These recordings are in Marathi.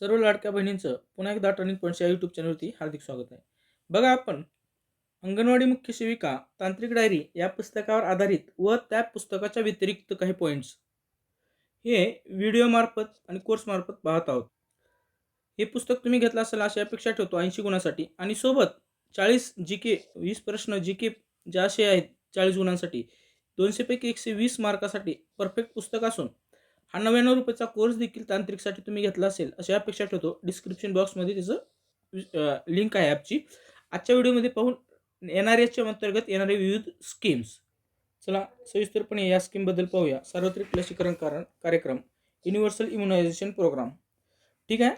सर्व लाडक्या बहिणींचं पुन्हा एकदा टर्निंग पॉईंट्स या यूट्यूब चॅनलवरती हार्दिक स्वागत आहे. बघा आपण अंगणवाडी मुख्य सेविका तांत्रिक डायरी या पुस्तकावर आधारित व त्या पुस्तकाच्या व्यतिरिक्त काही पॉईंट्स हे व्हिडिओमार्फत आणि कोर्समार्फत पाहत आहोत. हे पुस्तक तुम्ही घेतलं असेल अशी अपेक्षा ठेवतो ऐंशी गुणांसाठी. आणि सोबत चाळीस जी के वीस प्रश्न जी के जे असे आहेत चाळीस गुणांसाठी दोनशेपैकी एकशे वीस मार्कासाठी परफेक्ट पुस्तक असून हा नव्याण्णव रुपयाचा कोर्स देखील तांत्रिकसाठी तुम्ही घेतला असेल अशी अपेक्षा ठेवतो. डिस्क्रिप्शन बॉक्समध्ये त्याचं लिंक आहे ॲपची आजच्या व्हिडिओमध्ये पाहून एन आर एसच्या अंतर्गत येणारे विविध स्कीम्स चला सविस्तरपणे या स्कीमबद्दल पाहूया. सार्वत्रिक लसीकरण कारण कार्यक्रम युनिव्हर्सल इम्युनायझेशन प्रोग्राम ठीक आहे?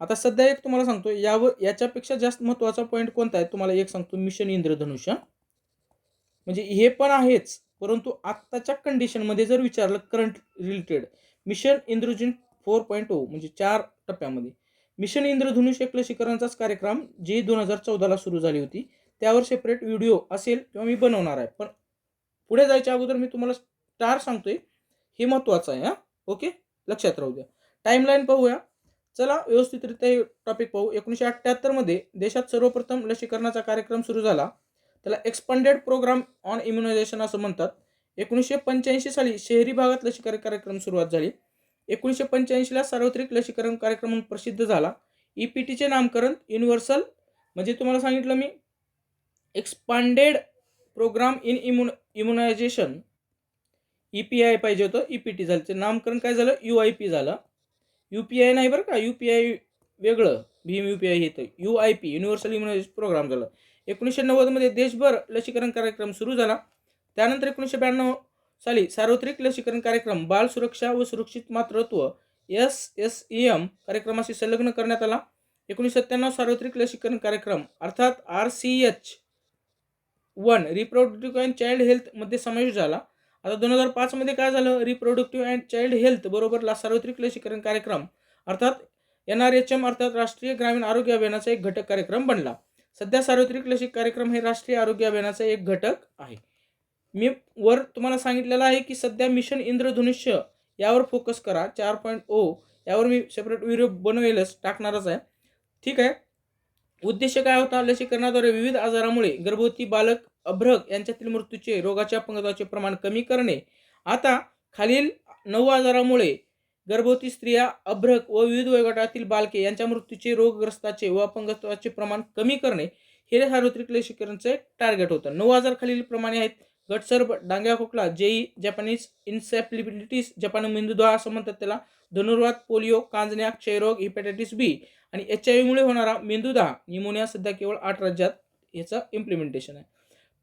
आता सध्या एक तुम्हाला सांगतो यावर याच्यापेक्षा जास्त महत्त्वाचा पॉईंट कोणता आहे? तुम्हाला एक सांगतो मिशन इंद्रधनुष्य. म्हणजे हे पण आहेच परंतु आत्ताच्या कंडिशनमध्ये जर विचारलं करंट रिलेटेड मिशन इंद्रजिन फोर पॉईंट ओ म्हणजे चार टप्प्यामध्ये. मिशन इंद्रधनुष एक लसीकरणाचाच कार्यक्रम जे दोन हजार चौदाला सुरू झाली होती. त्यावर सेपरेट व्हिडिओ असेल किंवा मी बनवणार आहे. पण पुढे जायच्या अगोदर मी तुम्हाला स्टार सांगतोय. हे महत्त्वाचं आहे हां. ओके? लक्षात राहू द्या. टाईमलाईन पाहूया. चला व्यवस्थितरित्या हे टॉपिक पाहू. एकोणीसशे अठ्ठ्याहत्तरमध्ये देशात सर्वप्रथम लसीकरणाचा कार्यक्रम सुरू झाला. त्याला एक्सपांडेड प्रोग्राम ऑन इम्युनायझेशन असं म्हणतात. एकोणीसशे पंच्याऐंशी साली शहरी भागात लसीकरण कार्यक्रम सुरुवात झाली. एकोणीसशे पंच्याऐंशीला सार्वत्रिक लसीकरण कार्यक्रम म्हणून प्रसिद्ध झाला. ई पी टीचे नामकरण युनिव्हर्सल म्हणजे तुम्हाला सांगितलं मी expanded programme in immune immunization E P I पाहिजे होतं ई पी टी झालं. ते नामकरण काय झालं? यू आय पी झालं. यू पी आय नाही बरं का? यू पी आय वेगळं. भीम यू पी आय येतं U I P universal immunization programme झालं. एकोणीसशे नव्वदमध्ये देशभर लसीकरण कार्यक्रम सुरू झाला. त्यानंतर एकोणीसशे ब्याण्णव साली सार्वत्रिक लसीकरण कार्यक्रम बाल सुरक्षा व सुरक्षित मातृत्व एस एस ई एम कार्यक्रमाशी संलग्न करण्यात आला. एकोणीसशे सत्त्याण्णव सार्वत्रिक लसीकरण कार्यक्रम अर्थात R C H one reproductive and child हेल्थमध्ये समावेश झाला. आता दोन हजार पाचमध्ये काय झालं? रिप्रोडक्टिव्ह अँड चाइल्ड हेल्थ बरोबर ला सार्वत्रिक लसीकरण कार्यक्रम अर्थात एन आर एच एम अर्थात राष्ट्रीय ग्रामीण आरोग्य अभियानाचा एक घटक कार्यक्रम बनला. सध्या सार्वत्रिक लसीक कार्यक्रम हे राष्ट्रीय आरोग्य अभियानाचा एक घटक आहे. मी वर तुम्हाला सांगितलेलं आहे की सध्या मिशन इंद्रधनुष्य यावर फोकस करा. चार पॉईंट ओ यावर मी सेपरेट व्हिडिओ बनवेलच टाकणारच आहे. ठीक आहे? उद्देश काय होता? लसीकरणाद्वारे विविध आजारामुळे गर्भवती बालक अभ्रक यांच्यातील मृत्यूचे रोगाच्या अपंगत्वाचे प्रमाण कमी करणे. आता खालील नऊ आजारामुळे गर्भवती स्त्रिया अभ्रक व विविध वयोगटातील बालके यांच्या मृत्यूचे रोगग्रस्ताचे व अपंगत्वाचे प्रमाण कमी करणे. हे सार्वत्रिक लसीकरणचे टार्गेट होतं. नऊ आजार खालील प्रमाणे आहेत. गटसर्प डांग्या खोकला J E Japanese encephalitis Japan मेंदुद्वा असं म्हणतात त्याला. धनुर्वात पोलिओ कांजण्या क्षयरोग हिपॅटायटिस बी आणि एच आय व्हीमुळे होणारा मेंदुदा निमोनिया सध्या केवळ आठ राज्यात याचं इम्प्लिमेंटेशन आहे.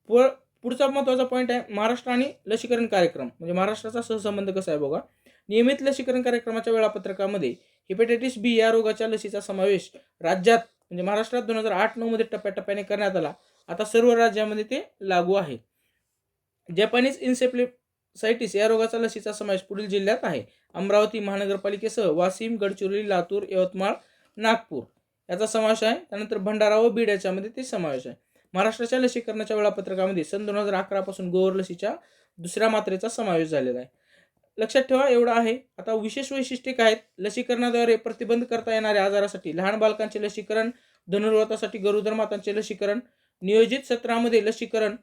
प पुढचा महत्त्वाचा पॉईंट आहे महाराष्ट्र आणि लसीकरण कार्यक्रम. म्हणजे महाराष्ट्राचा सहसंबंध कसा आहे बघा? नियमित लसीकरण कार्यक्रमाच्या वेळापत्रकामध्ये हिपॅटायटिस बी या रोगाच्या लसीचा समावेश राज्यात म्हणजे महाराष्ट्रात दोन हजार आठ नऊमध्ये टप्प्याटप्प्याने करण्यात आला. आता सर्व राज्यामध्ये ते लागू आहे. जपानीज इन्सेप्लिसायटिस या रोगाचा लसीचा समावेश पुढील जिल्ह्यात आहे. अमरावती महानगरपालिकेसह वाशिम गडचिरोली लातूर यवतमाळ नागपूर. याचा समावेश आहे. त्यानंतर भंडारा व बीड याच्यामध्ये ते समावेश आहे. महाराष्ट्राच्या लसीकरणाच्या वेळापत्रकामध्ये सन दोन हजार अकरापासून गोवर लसीच्या दुसऱ्या मात्रेचा समावेश झालेला आहे. लक्षात ठेवा एवढं आहे. आता विशेष वैशिष्ट्ये काय आहेत? लसीकरणाद्वारे प्रतिबंध करता येणाऱ्या आजारासाठी लहान बालकांचे लसीकरण धनुर्वातासाठी गरोदर मातांचे लसीकरण नियोजित सत्रामध्ये लसीकरण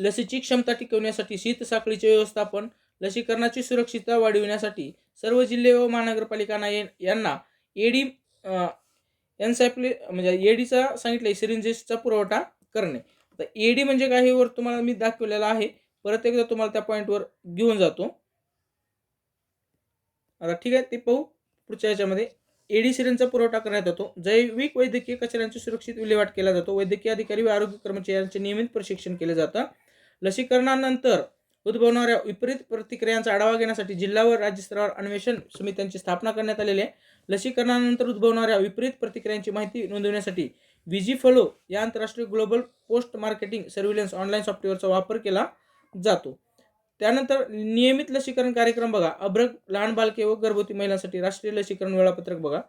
लसीची क्षमता टिकवण्यासाठी शीतसाखळीचे व्यवस्थापन लसीकरणाची सुरक्षितता वाढविण्यासाठी सर्व जिल्हे व महानगरपालिकांना यांना एडी एनसॅप्ले म्हणजे एडीचा सांगितलं सिरिंजेसचा पुरवठा करणे. आता एडी म्हणजे काय हे वर तुम्हाला मी दाखवलेला आहे. परत एकदा तुम्हाला त्या पॉईंटवर घेऊन जातो. आता ठीक आहे ते पाहू. पुढच्या याच्यामध्ये एडी सिरिंजचा पुरवठा करण्यात येतो. जैविक वैद्यकीय कचऱ्यांची सुरक्षित विल्हेवाट केला जातो. वैद्यकीय अधिकारी व आरोग्य कर्मचाऱ्यांचे नियमित प्रशिक्षण केले जातं. लसीकरणानंतर उद्भवणाऱ्या विपरीत प्रतिक्रियांचा आढावा घेण्यासाठी जिल्हा व राज्य स्तरावर अन्वेषण समित्यांची स्थापना करण्यात आलेली आहे. लसीकरणानंतर उद्भवणाऱ्या विपरीत प्रतिक्रियांची माहिती नोंदवण्यासाठी विजी फलो या आंतरराष्ट्रीय global post marketing surveillance online सॉफ्टवेअरचा वापर केला जातो. त्यानंतर नियमित लसीकरण कार्यक्रम बघा. अभ्रक लहान बालके व गर्भवती महिलांसाठी राष्ट्रीय लसीकरण वेळापत्रक बघा.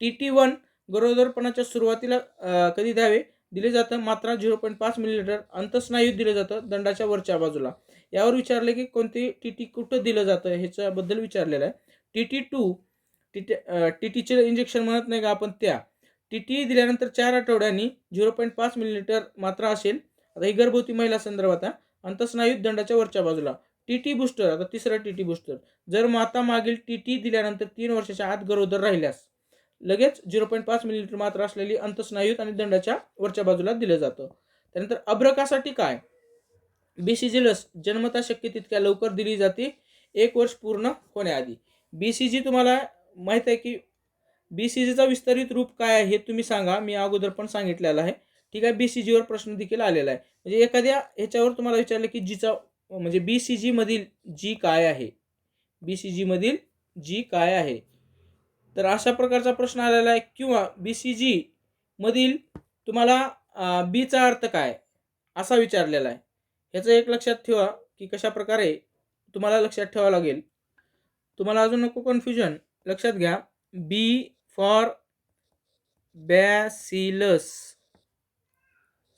टी टी वन गरोदरपणाच्या सुरुवातीला कधी द्यावे? दिले जातं मात्रा झिरो पॉईंट पाच मिलीलिटर अंतस्नायू दिलं जातं दंडाच्या वरच्या बाजूला. यावर विचारले की कोणते टी टी कुठं दिलं जातं ह्याच्याबद्दल विचारलेलं आहे. T T two T T T टीचे इंजेक्शन म्हणत नाही का आपण त्या. टी टी दिल्यानंतर चार आठवड्यांनी झिरो पॉईंट पाच मिलीलिटर मात्रा असेल. आता ही गर्भवती महिला संदर्भात अंतस्नायू दंडाच्या वरच्या बाजूला. टी टी बुस्टर आता तिसरा टी टी बुस्टर. जर माता मागील टी टी दिल्यानंतर तीन वर्षाच्या आत गरोदर राहिल्यास लगेच झिरो पॉईंट पाच मिलीलिटर मात्रा असलेली अंतस्नायूत आणि दंडाच्या वरच्या बाजूला दिलं जातं. त्यानंतर अभ्रकासाठी काय? बीसीजी लस जन्मता शक्य तितक्या लवकर दिली जाते एक वर्ष पूर्ण होण्याआधी. बीसीजी तुम्हाला माहीत आहे की बीसीजीचा विस्तारित रूप काय आहे हे तुम्ही सांगा मी अगोदर पण सांगितलेलं आहे. ठीक आहे बीसीजीवर प्रश्न देखील आलेला आहे. म्हणजे एखाद्या ह्याच्यावर तुम्हाला विचारलं की जीचा म्हणजे बी सी जीमधील जी काय आहे? बी सी जीमधील जी काय आहे? तर अशा प्रकारचा प्रश्न आलेला आहे. किंवा बी सी जी मधील तुम्हाला बीचा अर्थ काय असा विचारलेला आहे. ह्याचं एक लक्षात ठेवा की कशा प्रकारे तुम्हाला लक्षात ठेवावं लागेल. तुम्हाला अजून नको कन्फ्युजन लक्षात घ्या. B for bacillus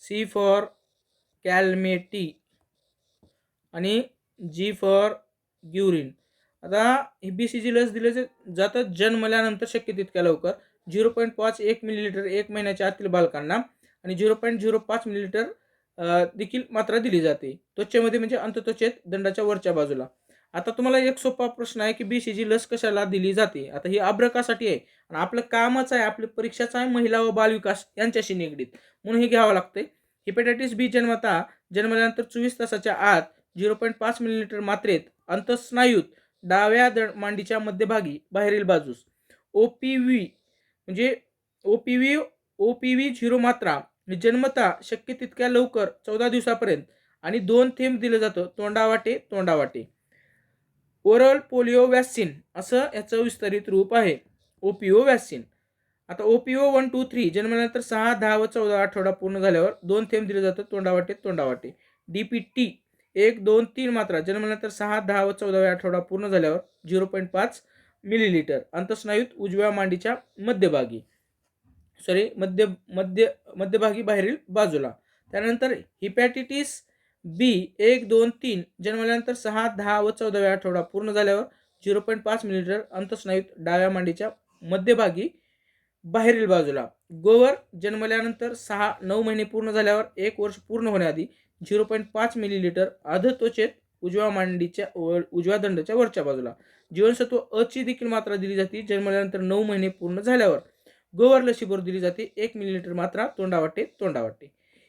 C for Calmette आणि जी फॉर ग्युरिन आता ही बी सी जी लस दिले जातात जन्मल्यानंतर शक्य तितक्या लवकर. झिरो पॉईंट पाच एक मिलीलिटर एक महिन्याच्या आतील बालकांना आणि झिरो पॉईंट झिरो पाच मिलीलिटर देखील मात्रा दिली जाते. त्वचेमध्ये म्हणजे अंतत्वचेत दंडाच्या वरच्या बाजूला. आता तुम्हाला एक सोपा प्रश्न आहे की बी सी जी लस कशाला दिली जाते? आता ही अभ्रकासाठी आहे आणि आपलं कामच आहे आपली परीक्षाच आहे महिला व बालविकास यांच्याशी निगडीत. म्हणून हे घ्यावं लागतंय. हिपेटायटिस बी जन्मता जन्मल्यानंतर चोवीस तासाच्या आत झिरो पॉईंट पाच मिलीलिटर मात्रेत अंतस्नायूत डाव्या द मांडीच्या मध्यभागी बाहेरील बाजूस. ओ पी व्ही म्हणजे O P V O P V zero मात्रा म्हणजे जन्मता शक्य तितक्या लवकर चौदा दिवसापर्यंत आणि दोन थेंब दिलं जातं तोंडावाटे तोंडावाटे. ओरल पोलिओ वॅक्सिन असं याचं विस्तारित रूप आहे. ओ पी ओ वॅक्सिन आता O P O one two three जन्मल्यानंतर सहा दहा व चौदा आठवडा पूर्ण झाल्यावर दोन थेंब दिले जातात तोंडावाटे तोंडावाटे. डी पी टी एक दोन तीन मात्रा. जन्मल्यानंतर सहा दहा व चौदाव्या आठवडा पूर्ण झाल्यावर झिरो पॉईंट पाच मिलीलिटर. अंतस्नायूत उजव्या मांडीच्या मध्यभागी. सॉरी मध्य मध्य मध्यभागी बाहेरील बाजूला. त्यानंतर हिपॅटिटिस बी एक दोन तीन. जन्मल्यानंतर सहा दहा व चौदाव्या आठवडा पूर्ण झाल्यावर झिरो पॉईंट पाच मिलीलिटर अंतस्नायूत डाव्या मांडीच्या मध्यभागी बाहेरील बाजूला. गोवर जन्मल्यानंतर सहा नऊ महिने पूर्ण झाल्यावर एक वर्ष पूर्ण होण्याआधी झिरो पॉईंट पाच मिलीलिटर अधत्वचेत उजव्या मांडीच्या व- उजव्या दंडाच्या वरच्या बाजूला. जीवनसत्व अ ची देखील मात्रा दिली जाते जन्मल्यानंतर नऊ महिने पूर्ण झाल्यावर. गोवर लसीभर दिली जाते एक मिलीलिटर मात्रा तोंडावाटे तोंडावाटे.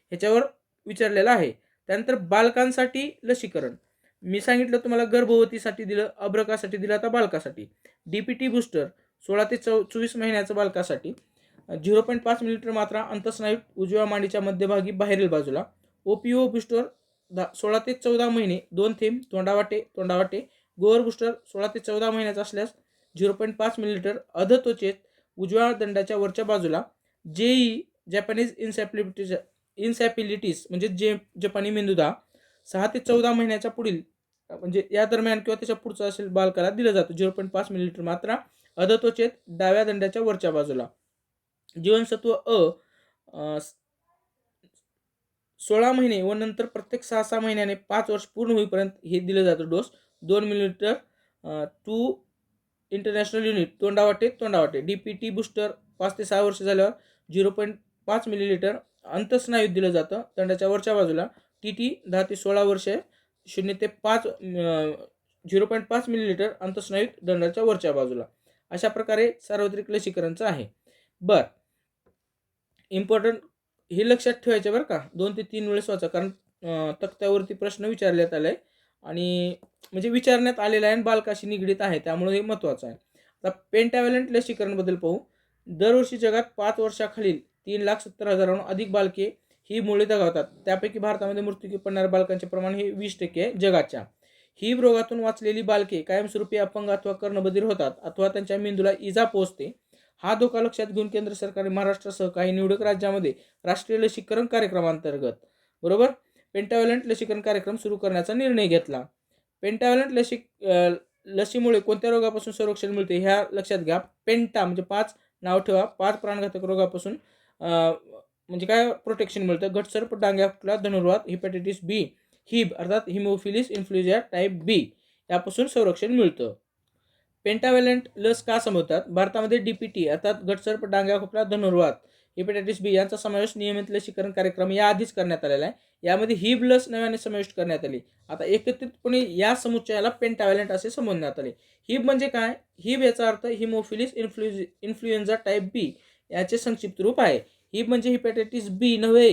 ह्याच्यावर विचारलेलं आहे. त्यानंतर बालकांसाठी लसीकरण. मी सांगितलं तुम्हाला गर्भवतीसाठी दिलं अभ्रकासाठी दिलं आता बालकासाठी. डी पी टी बुस्टर सोळा ते चौ चोवीस महिन्याचं बालकासाठी. झिरो पॉईंट पाच मिलीलिटर मात्रा अंतस्नायू उजव्या मांडीच्या मध्यभागी बाहेरील बाजूला. ओपीओ बुस्टर दा सोळा ते चौदा महिने दोन थेंब तोंडावाटे तोंडावाटे. गोवर बुस्टर सोळा ते चौदा महिन्याचा असल्यास झिरो पॉईंट पाच मिलीलिटर अधत्वचेत उजव्या दंडाच्या वरच्या बाजूला जेई जॅपनीज इन्सॅपिलिटीज इन्सॅपिलिटीज म्हणजे जे जपानी मेंदुदा सहा ते चौदा महिन्याच्या पुढील म्हणजे या दरम्यान किंवा त्याच्या पुढचा असेल बालकाला दिलं जातं. झिरो पॉईंट पाच मिलीलिटर मात्रा अधत्वचेत डाव्या दंडाच्या वरच्या बाजूला. जीवनसत्व अ, सोळा महिने व नंतर प्रत्येक सहा सहा महिन्याने पाच वर्ष पूर्ण होईपर्यंत हे दिलं जातं डोस. दोन मिलीलिटर टू इंटरनॅशनल युनिट तोंडावाटे तोंडावाटे. डी पी टी बुस्टर पाच ते सहा वर्ष झाल्यावर झिरो पॉईंट पाच मिलीलिटर अंतस्नायूत दिलं जातं दंडाच्या वरच्या बाजूला. टी टी दहा ते सोळा वर्षे शून्य ते पाच झिरो पॉईंट पाच मिलीलिटर अंतस्नायूत दंडाच्या वरच्या बाजूला. अशा प्रकारे सार्वत्रिक लसीकरणचं आहे. बर. इम्पॉर्टंट हे लक्षात ठेवायचे बरं का. दोन ते तीन वेळेस वाचा. कारण तक्त्यावरती प्रश्न विचारण्यात आले आणि म्हणजे विचारण्यात आलेला आहे आणि बालकाशी निगडीत आहे. त्यामुळे हे महत्त्वाचं आहे. आता पेंटॅव्हलंट लसीकरणबद्दल पाहू. दरवर्षी जगात पाच वर्षाखालील तीन लाख सत्तर हजाराहून अधिक बालके ही मुळे दगावतात. त्यापैकी भारतामध्ये मृत्यूकी पडणाऱ्या बालकांचे प्रमाण हे वीस टक्के आहे जगाच्या. ही रोगातून वाचलेली बालके कायमस्वरूपी अपंग अथवा कर्णबधीर होतात. अथवा त्यांच्या मेंदूला इजा पोहोचते. हा धोका लक्षात घेऊन केंद्र सरकारने महाराष्ट्रासह काही निवडक राज्यामध्ये राष्ट्रीय लसीकरण कार्यक्रमांतर्गत बरोबर? पेंटाव्हॅलंट लसीकरण कार्यक्रम सुरू करण्याचा निर्णय घेतला. पेंटाव्हॅलंट लसी लसीमुळे कोणत्या रोगापासून संरक्षण मिळते ह्या लक्षात घ्या. पेंटा म्हणजे पाच नाव ठेवा. पाच प्राणघातक रोगापासून म्हणजे काय प्रोटेक्शन मिळतं? घटसर्प डांग्याला धनुर्वात हिपॅटायटिस बी हिब अर्थात हिमोफिलिस इन्फ्लुएझा टाईप बी यापासून संरक्षण मिळतं. पेंटावेलेंट लस का संभवतात भारतामध्ये डीपीटी अर्थात गटसर्प डांग्या खोकला धनुर्वात हिपेटायटिस बी यांचा समावेश नियमित लसीकरण कार्यक्रम याआधीच करण्यात आलेला आहे. यामध्ये हिब लस नव्याने समाविष्ट करण्यात आली. आता एकत्रितपणे या समुच्चयाला पेंटावेलेंट असे संबोधण्यात आले. हिब म्हणजे काय? हिब याचा अर्थ हिमोफिलिस इन्फ्लुएज इन्फ्लुएन्झा टाईप बी याचे संक्षिप्त रूप आहे. हिब म्हणजे हिपॅटायटिस बी नव्हे.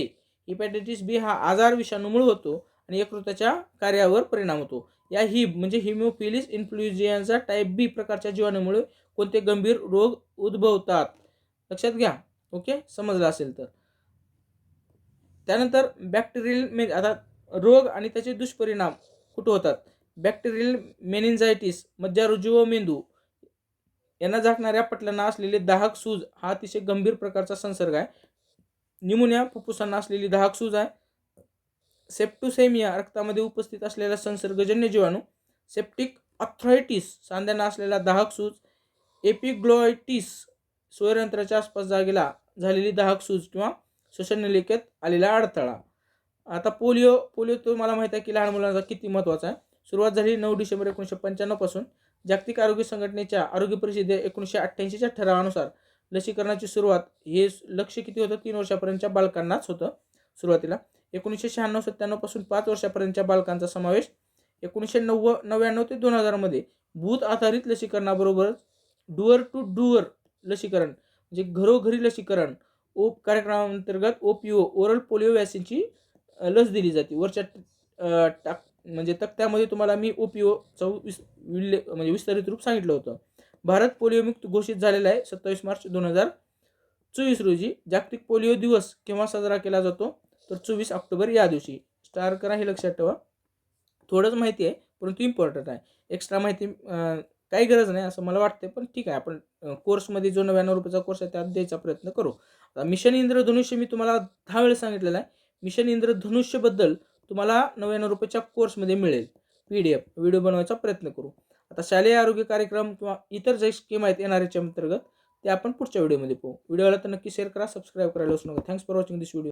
हिपॅटायटिस बी हा आजार विषाणूमुळे होतो. आणि यकृताच्या कार्यावर परिणाम होतो. या हिब म्हणजे हिमोफिलिस इन्फ्लुएन्झा टाईप बी प्रकारच्या जीवाणूमुळे कोणते गंभीर रोग उद्भवतात? लक्षात घ्या. ओके? समजलं असेल तर. त्यानंतर बॅक्टेरियल मे आता रोग आणि त्याचे दुष्परिणाम कुठं होतात? बॅक्टेरियल मेनिन्झायटिस मज्जारुजू व मेंदू. यांना झाकणाऱ्या पटलांना असलेले दाहक सूज हा अतिशय गंभीर प्रकारचा संसर्ग आहे. निमोनिया फुफ्फुसांना असलेली दाहक सूज आहे. सेप्टुसेमिया रक्तामध्ये उपस्थित असलेला संसर्गजन्य जीवाणू सेप्टिक अथ्रायटिस सांध्यांना असलेला दाहक सूज एपिग्लोइटिस स्वयंत्राच्या आसपास जागेला झालेली दाहक सूज किंवा श्वसनलिकेत आलेला अडथळा. आता पोलिओ पोलिओ तुम्हाला माहीत आहे की लहान मुलांचा किती महत्त्वाचा आहे. सुरुवात झाली नऊ डिसेंबर एकोणीसशे पंच्याण्णवपासून जागतिक आरोग्य संघटनेच्या आरोग्य परिषदे एकोणीसशे अठ्ठ्याऐंशीच्या ठरावानुसार लसीकरणाची सुरुवात हे लक्ष किती होतं? तीन वर्षापर्यंतच्या बालकांनाच होतं सुरुवातीला. एकोणीसशे शहाण्णव सत्त्याण्णवपासून पाच वर्षापर्यंतच्या बालकांचा समावेश. एकोणीसशे नव्वद नव्याण्णव ते दोन हजारमध्ये भूत आधारित लसीकरणाबरोबरच डुअर टू डुअर लसीकरण म्हणजे घरोघरी लसीकरण ओप कार्यक्रमांतर्गत ओपीओ ओरल पोलिओ वॅक्सिनची लस दिली जाते. वरच्या टाक म्हणजे तक्त्यामध्ये तुम्हाला मी ओ विस विल्ले म्हणजे विस्तारित रूप सांगितलं होतं. भारत पोलिओमुक्त घोषित झालेला आहे सत्तावीस मार्च दोन हजार चोवीस रोजी. जागतिक पोलिओ दिवस केव्हा साजरा केला जातो? तर चोवीस ऑक्टोबर या दिवशी. स्टार करा हे लक्षात ठेवा. थोडंच माहिती आहे परंतु इम्पॉर्टंट आहे. एक्स्ट्रा माहिती काही गरज नाही असं मला वाटते पण ठीक आहे. आपण कोर्समध्ये जो नव्याण्णव रुपयाचा कोर्स आहे त्यात द्यायचा प्रयत्न करू. आता मिशन इंद्रधनुष्य मी तुम्हाला दहा वेळेस सांगितलेलं आहे. मिशन इंद्रधनुष्यबद्दल तुम्हाला नव्याण्णव रुपयाच्या कोर्समध्ये मिळेल. पी डी एफ व्हिडिओ बनवायचा प्रयत्न करू. आता शालेय आरोग्य कार्यक्रम किंवा इतर जे स्कीम आहेत एन आर एचच्या अंतर्गत ते आपण पुढच्या व्हिडिओमध्ये पाहू. व्हिडिओला तर नक्की शेअर करा सबस्क्राईब करायला असू नका thanks for watching this video